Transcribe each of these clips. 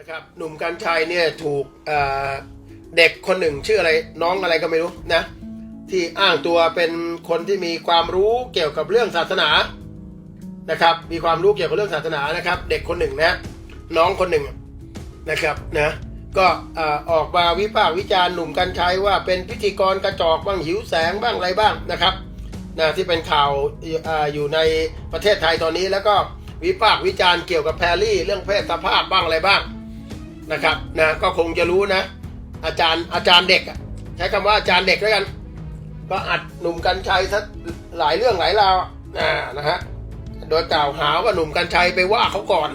นะครับหนุ่มกัญชัยเนี่ยถูกเเด็กคนหนึ่งชื่ออะไรน้องอะไรก็ไม่รู้นะที่อ้างตัวเป็นคนที่มีความรู้เกี่ยวกับเรื่องศาสนานะครับ มีความรู้เกี่ยวกับเรื่องศาสนานะครับ เด็กคนหนึ่งนะน้องคนหนึ่งนะครับนะก็ออกมาวิพากษ์วิจารณ์หนุ่มกัญชัยว่าเป็นพิธีกรกระจอกบ้างหิวแสงบ้างอะไรบ้างนะครับนะที่เป็นข่าวอออยู่ในประเทศไทยตอนนี้แล้วก็วิพากษ์วิจารณ์เกี่ยวกับแพรรี่ เรื่องเพศสภาพบ้างอะไรบ้าง นะครับนะก็คงจะรู้นะ อาจารย์อาจารย์เด็กอะใช้คำว่าอาจารย์เด็กแล้วกัน ก็อัดหนุ่มกัญชัยสักหลายเรื่องหลายราวอ่านะฮะโดยกล่าวหาว่าหนุ่มกัญชัยไปว่าเขาก่อน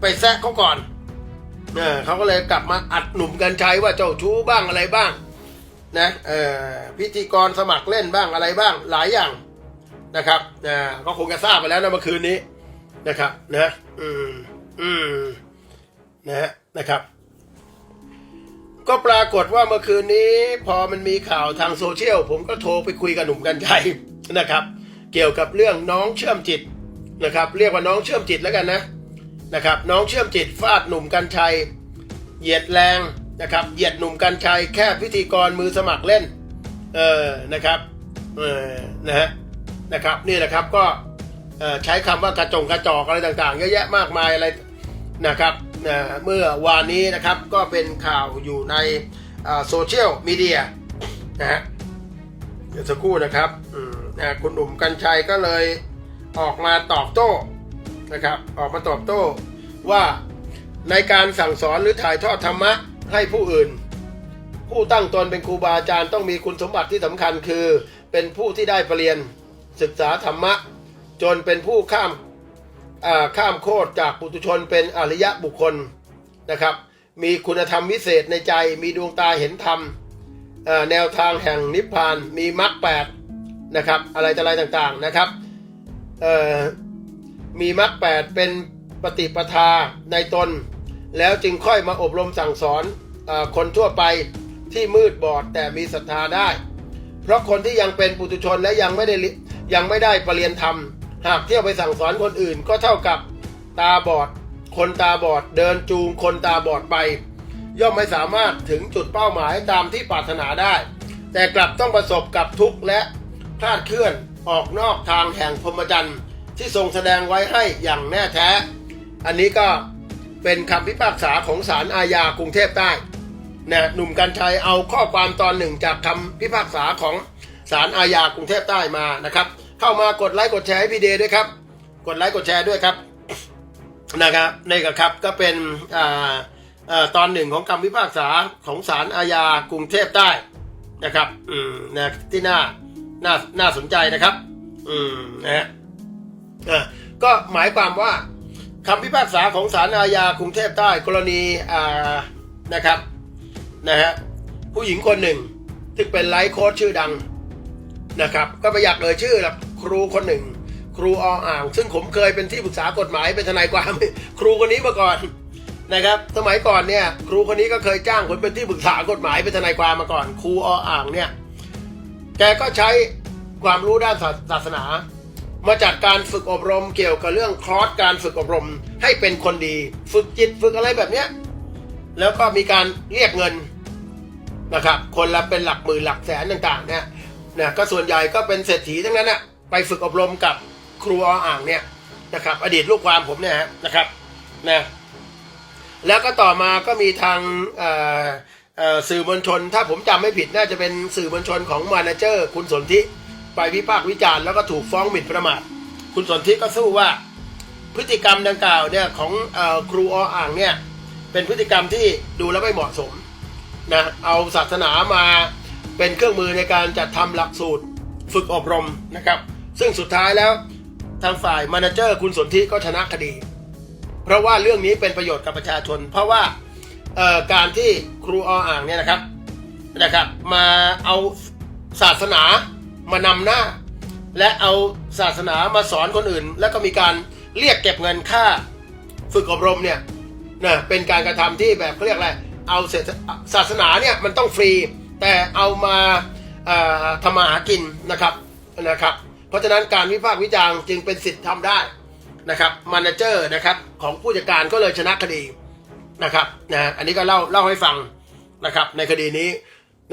ไปแซะเขาก่อนเออเขาก็เลยกลับมาอัดหนุ่มกัญชัยว่าเจ้าชู้บ้างอะไรบ้างนะเออพิธีกรสมัครเล่นบ้างอะไรบ้างหลายอย่างนะครับอ่าก็คงจะทราบไปแล้วนะเมื่อคืนนี้นะครับนะอืมอืม นะฮะนะครับ ก็ปรากฏว่าเมื่อคืนนี้พอมันมีข่าวทางโซเชียล ผมก็โทรไปคุยกับหนุ่มกัญชัยนะครับ เกี่ยวกับเรื่องน้องเชื่อมจิตนะครับ เรียกว่าน้องเชื่อมจิตแล้วกันนะนะครับ น้องเชื่อมจิตฟาดหนุ่มกัญชัย เหยียดแรงนะครับเหยียดหนุ่มกัญชัยแค่พิธีกรมือสมัครเล่นเออนะครับเออนะฮะนะครับนี่แหละครับก็ใช้คำว่ากระจงกระจอกอะไรต่างๆเยอะแยะมากมายอะไรนะครับ นะเมื่อวานนี้นะครับก็เป็นข่าวอยู่ในโซเชียลมีเดียนะฮะเดี๋ยวสักครู่นะครับนะคุณหนุ่มกัญชัยก็เลยออกมาตอบโต้นะครับ ออกมาตอบโต้ว่าในการสั่งสอนหรือถ่ายทอดธรรมะให้ผู้อื่น ผู้ตั้งตนเป็นครูบาอาจารย์ต้องมีคุณสมบัติที่สำคัญคือ เป็นผู้ที่ได้ปรเรียนศึกษาธรรมะ จนเป็นผู้ข้าม ข้ามโคตรจากปุถุชนเป็นอริยะบุคคลนะครับ มีคุณธรรมวิเศษในใจ มีดวงตาเห็นธรรมแนวทางแห่งนิพพาน มีมรรคแปดนะครับ อะไรต่ออะไรต่างๆนะครับ มีมรรคแปดเป็นปฏิปทาในตน แล้วจึงค่อยมาอบรมสั่งสอนอคนทั่วไปที่มืดบอดแต่มีศรัทธาได้ เพราะคนที่ยังเป็นปุถุชนและยังไม่ได้ยังไม่ได้ปรเรียนธรรม หากเที่ยวไปสั่งสอนคนอื่นก็เท่ากับตาบอด คนตาบอดเดินจูงคนตาบอดไป ย่อมไม่สามารถถึงจุดเป้าหมายตามที่ปรารถนาได้ แต่กลับต้องประสบกับทุกข์และคลาดเคลื่อนออกนอกทางแห่งพรหมจรรย์ที่ทรงแสดงไว้ให้อย่างแน่แท้ อันนี้ก็เป็นคำพิพากษาของศาลอาญากรุงเทพใต้นะหนุ่มกัญชัยเอาข้อความตอนหนึ่งจากคำพิพากษาของศาลอาญากรุงเทพใต้มานะครับ เข้ามากดไลค์กดแชร์ให้พี่เดย์ด้วยครับ กดไลค์กดแชร์ด้วยครับนะครับนี่ก็ครับก็เป็นอ่าอ่าตอนหนึ่งของคำพิพากษาของศาลอาญากรุงเทพใต้นะครับอืมนะที่น่าน่าน่าสนใจนะครับอืมนะฮะอ่าก็หมายความว่าคำพิพากษาของศาลอาญากรุงเทพใต้กรณีอ่านะครับนะฮะผู้หญิงคนหนึ่งที่เป็นไลฟ์โค้ชชื่อดังนะครับ ก็ไม่อยากเอ่ยชื่อหรอก ครูคนหนึ่ง ครูออ่าง ซึ่งผมเคยเป็นที่ปรึกษากฎหมายเป็นทนายความ ครูคนนี้มาก่อนนะครับ สมัยก่อนเนี่ยครูคนนี้ก็เคยจ้างผมเป็นที่ปรึกษากฎหมายเป็นทนายความมาก่อน ครูออ่างเนี่ยแกก็ใช้ความรู้ด้านศาศาสนา มาจัดการฝึกอบรมเกี่ยวกับเรื่องคอร์สการฝึกอบรมให้เป็นคนดี ฝึกจิตฝึกอะไรแบบเนี้ยแล้วก็มีการเรียกเงินนะครับ คนละเป็นหลักหมื่นหลักแสนต่างๆเนี่ยนะก็ส่วนใหญ่ก็เป็นเศรษฐีทั้งนั้นนะ ไปฝึกอบรมกับครูออ่างเนี่ยนะครับ อดีตลูกความผมเนี่ยนะครับนะแล้วก็ต่อมาก็มีทางสื่อมวลชน ถ้าผมจำไม่ผิดน่าจะเป็นสื่อมวลชนของมานาเจอร์ คุณสนธิไปวิพากษ์วิจารณ์แล้วก็ถูกฟ้องหมิ่นประมาท คุณสนธิก็สู้ว่าพฤติกรรมดังกล่าวเนี่ยของเอ่อครูออ่างเนี่ยเป็นพฤติกรรมที่ดูแล้วไม่เหมาะสมนะเอาศาสนามาเป็นเครื่องมือในการจัดทำหลักสูตรฝึกอบรมนะครับ ซึ่งสุดท้ายแล้วทางฝ่ายมานาเจอร์คุณสนธิก็ชนะคดี เพราะว่าเรื่องนี้เป็นประโยชน์กับประชาชน เพราะว่าการที่ครูออ่างเนี่ยนะครับนะครับ มาเอาศาสนามานำหน้า และเอาศาสนามาสอนคนอื่น แล้วก็มีการเรียกเก็บเงินค่าฝึกอบรมเนี่ยนะเป็นการกระทำที่แบบเขาเรียกอะไรเอาเศษศาสนาเนี่ยมันต้องฟรี แต่เอามาทำมาหากินนะครับนะครับ เพราะฉะนั้นการวิพากษ์วิจารณ์จึงเป็นสิทธิ์ทำได้นะครับมานาเจอร์นะครับของผู้จัดการก็เลยชนะคดีนะครับนะอันนี้ก็เล่าเล่าให้ฟังนะครับในคดีนี้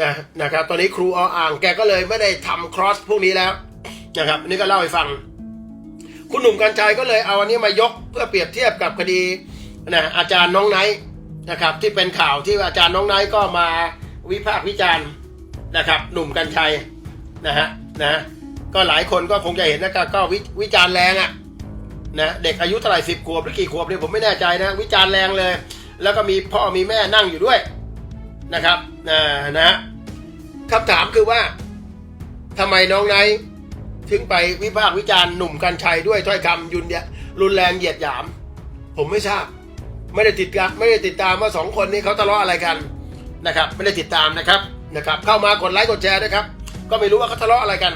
นะนะครับตอนนี้ครูออ่างแกก็เลยไม่ได้ทำครอสพวกนี้แล้วนะครับอันนี้ก็เล่าให้ฟัง คุณหนุ่มกัญชัยก็เลยเอาอันนี้มายกเพื่อเปรียบเทียบกับคดีนะอาจารย์น้องไนท์นะครับที่เป็นข่าวที่อาจารย์น้องไนท์ก็มาวิพากษ์วิจารณ์นะครับหนุ่มกัญชัยนะฮะนะ ก็หลายคนก็คงจะเห็นนะครับก็วิวิจารณ์แรงอะนะเด็กอายุเท่าไหร่สิบขวบหรือกี่ขวบเนี่ยผมไม่แน่ใจนะ วิจารณ์แรงเลย แล้วก็มีพ่อมีแม่นั่งอยู่ด้วยนะครับนะนะคำถามคือว่าทำไมน้องไนท์ถึงไปวิพากษ์วิจารณ์หนุ่มกัญชัยด้วยถ้อยคำยุนเนี่ยรุนแรงเหยียดหยาม ผมไม่ทราบ ไม่ได้ติดไม่ได้ติดตามว่าสองคนนี้เขาทะเลาะอะไรกันนะครับ ไม่ได้ติดตามนะครับนะครับ เข้ามากดไลค์กดแชร์นะครับ ก็ไม่รู้ว่าเขาทะเลาะอะไรกัน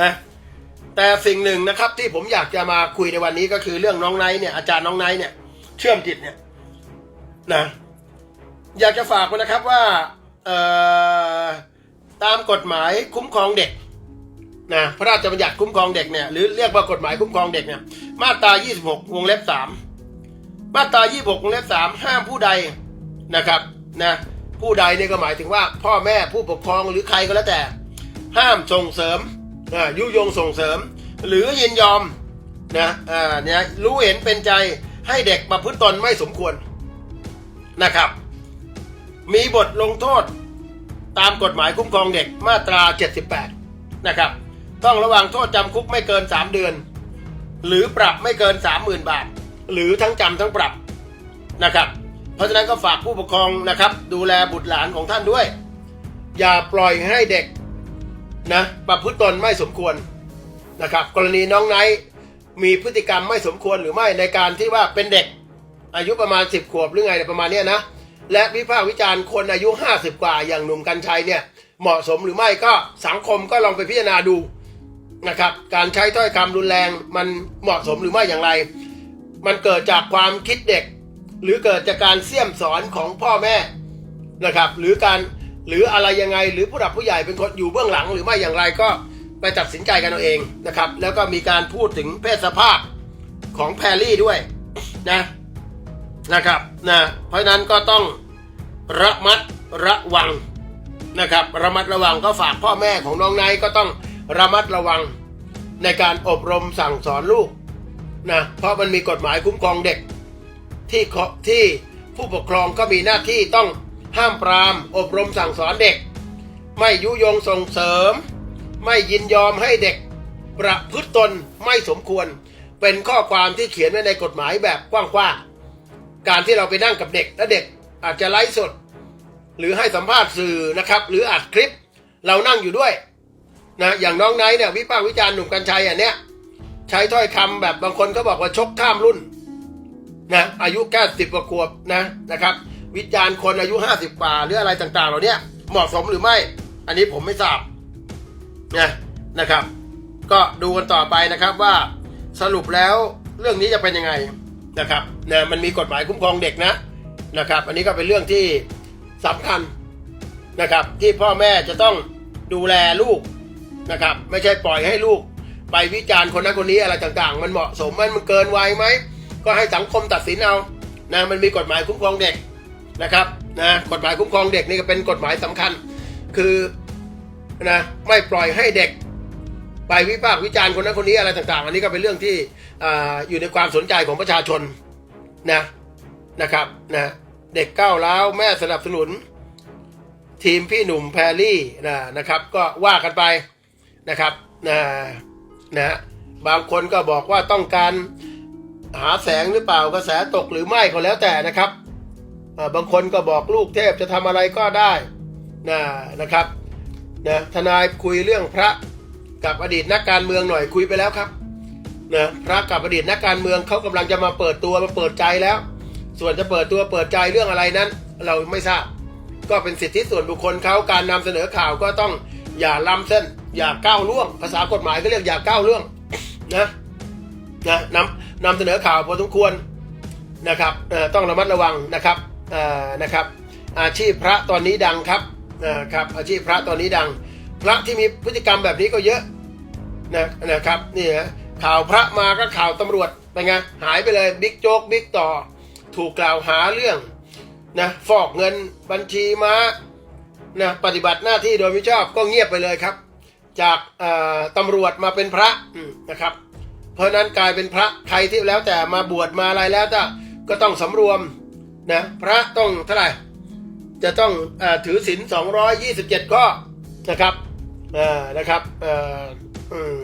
นะแต่สิ่งหนึ่งนะครับที่ผมอยากจะมาคุยในวันนี้ก็คือเรื่องน้องไนท์เนี่ยอาจารย์น้องไนท์เนี่ยเชื่อมจิตเนี่ยนะอยากจะฝากไว้นะครับว่าตามกฎหมายคุ้มครองเด็กนะพระราชบัญญัติคุ้มครองเด็กเนี่ยหรือเรียกว่ากฎหมายคุ้มครองเด็กเนี่ยมาตรา 26 วงเล็บ 3 มาตรา 26 วงเล็บ 3 ห้ามผู้ใดนะครับนะผู้ใดเนี่ยก็หมายถึงว่าพ่อแม่ผู้ปกครองหรือใครก็แล้วแต่ ห้ามส่งเสริม ยุยงส่งเสริม หรือยินยอมนะอ่าเนี่ยรู้เห็นเป็นใจให้เด็กประพฤติตนไม่สมควรนะครับ มีบทลงโทษตามกฎหมายคุ้มครองเด็กมาตรา 78 นะครับ ต้องระวังโทษจำคุกไม่เกิน 3 เดือน หรือปรับไม่เกิน 30,000 บาท หรือทั้งจำทั้งปรับนะครับ เพราะฉะนั้นก็ฝากผู้ปกครองนะครับ ดูแลบุตรหลานของท่านด้วย อย่าปล่อยให้เด็ก นะประพฤติตนไม่สมควรนะครับ กรณีน้องไนท์มีพฤติกรรมไม่สมควรหรือไม่ในการที่ว่าเป็นเด็กอายุประมาณ 10 ขวบหรือไงประมาณเนี้ยนะ และวิพากษ์วิจารณ์คนอายุ 50 กว่าอย่างหนุ่มกัญชัยเนี่ยเหมาะสมหรือไม่ก็สังคมก็ลองไปพิจารณาดูนะครับ การใช้ถ้อยคำรุนแรงมันเหมาะสมหรือไม่อย่างไร มันเกิดจากความคิดเด็ก หรือเกิดจากการเสี่ยมสอนของพ่อแม่นะครับ หรือการ หรืออะไรยังไงหรือผู้หลักผู้ใหญ่เป็นคนอยู่เบื้องหลัง หรือไม่อย่างไรก็ไปตัดสินใจกันเอาเองนะครับ แล้วก็มีการพูดถึงเพศสภาพของแพรรี่ด้วยนะนะครับนะเพราะนั้นก็ต้องระมัดระวังนะครับ ระมัดระวังก็ฝากพ่อแม่ของน้องไนท์ก็ต้องระมัดระวังในการอบรมสั่งสอนลูกนะเพราะมันมีกฎหมายคุ้มครองเด็กที่ที่ผู้ปกครองก็มีหน้าที่ต้อง ห้ามปราม อบรมสั่งสอนเด็ก ไม่ยุยงส่งเสริม ไม่ยินยอมให้เด็ก ประพฤติตนไม่สมควร เป็นข้อความที่เขียนไว้ในกฎหมายแบบกว้างๆ การที่เราไปนั่งกับเด็กและเด็กอาจจะไลฟ์สด หรือให้สัมภาษณ์สื่อนะครับ หรืออัดคลิป เรานั่งอยู่ด้วยนะอย่างน้องไนท์เนี่ยวิพากษ์วิจารณ์หนุ่มกัญชัยอันเนี้ยใช้ถ้อยคำแบบบางคนก็บอกว่าชกข้ามรุ่นนะอายุแค่สิบกว่าขวบนะนะครับ วิจารณ์คนอายุห้าสิบกว่าหรืออะไรต่างๆ เหล่าเนี้ยเหมาะสมหรือไม่ อันนี้ผมไม่ทราบนะนะครับ ก็ดูกันต่อไปนะครับว่าสรุปแล้วเรื่องนี้จะเป็นยังไงนะครับนะมันมีกฎหมายคุ้มครองเด็กนะนะครับ อันนี้ก็เป็นเรื่องที่สำคัญนะครับ ที่พ่อแม่จะต้องดูแลลูกนะครับ ไม่ใช่ปล่อยให้ลูก ไปวิจารณ์คนนั้นคนนี้อะไรต่างๆ มันเหมาะสมไหมมันเกินวัยไหมก็ให้สังคมตัดสินเอานะมันมีกฎหมายคุ้มครองเด็ก นะครับนะกฎหมายคุ้มครองเด็กนี่ก็เป็นกฎหมายสำคัญ คือนะไม่ปล่อยให้เด็กไปวิพากษ์วิจารณ์คนนั้นคนนี้อะไรต่าง ๆ อันนี้ก็เป็นเรื่องที่ออยู่ในความสนใจของประชาชนนะนะครับนะเด็กก้าวร้าวแม่สนับสนุน ทีมพี่หนุ่มแพรรี่นะนะครับ ก็ว่ากันไปนะครับนะนะบางคนก็บอกว่าต้องการหาแสงหรือเปล่ากระแสตกหรือไม่ก็แล้วแต่นะครับ บางคนก็บอกลูกเทพจะทำอะไรก็ได้นะนะครับนะทนายคุยเรื่องพระกับอดีตนักการเมืองหน่อยคุยไปแล้วครับนะพระกับอดีตนักการเมืองเขากำลังจะมาเปิดตัวมาเปิดใจแล้ว ส่วนจะเปิดตัวเปิดใจเรื่องอะไรนั้น เราไม่ทราบ ก็เป็นสิทธิส่วนบุคคลเขาการนำเสนอข่าวก็ต้องอย่าล้ำเส้น อย่าก้าวล่วง ภาษากฎหมายก็เรียกอย่าก้าวล่วงนะนะนำนำเสนอข่าวพอสมควรนะครับต้องระมัดระวังนะครับ นะครับ อาชีพพระตอนนี้ดังครับนะครับอาชีพพระตอนนี้ดัง พระที่มีพฤติกรรมแบบนี้ก็เยอะนะนะครับนี่นะข่าวพระมาก็ข่าวตำรวจเป็นไงหายไปเลยบิ๊กโจ๊กบิ๊กต่อ ถูกกล่าวหาเรื่องนะฟอกเงินบัญชีม้านะปฏิบัติหน้าที่โดยมิชอบก็เงียบไปเลยครับ จากอ่อตำรวจมาเป็นพระนะครับ เพราะนั้นกลายเป็นพระใครที่แล้วแต่มาบวชมาอะไรแล้วก็ต้องสำรวม นะพระต้องเท่าไหร่จะต้องอถือศีล227 ข้อนะครับเอ่อนะครับอออ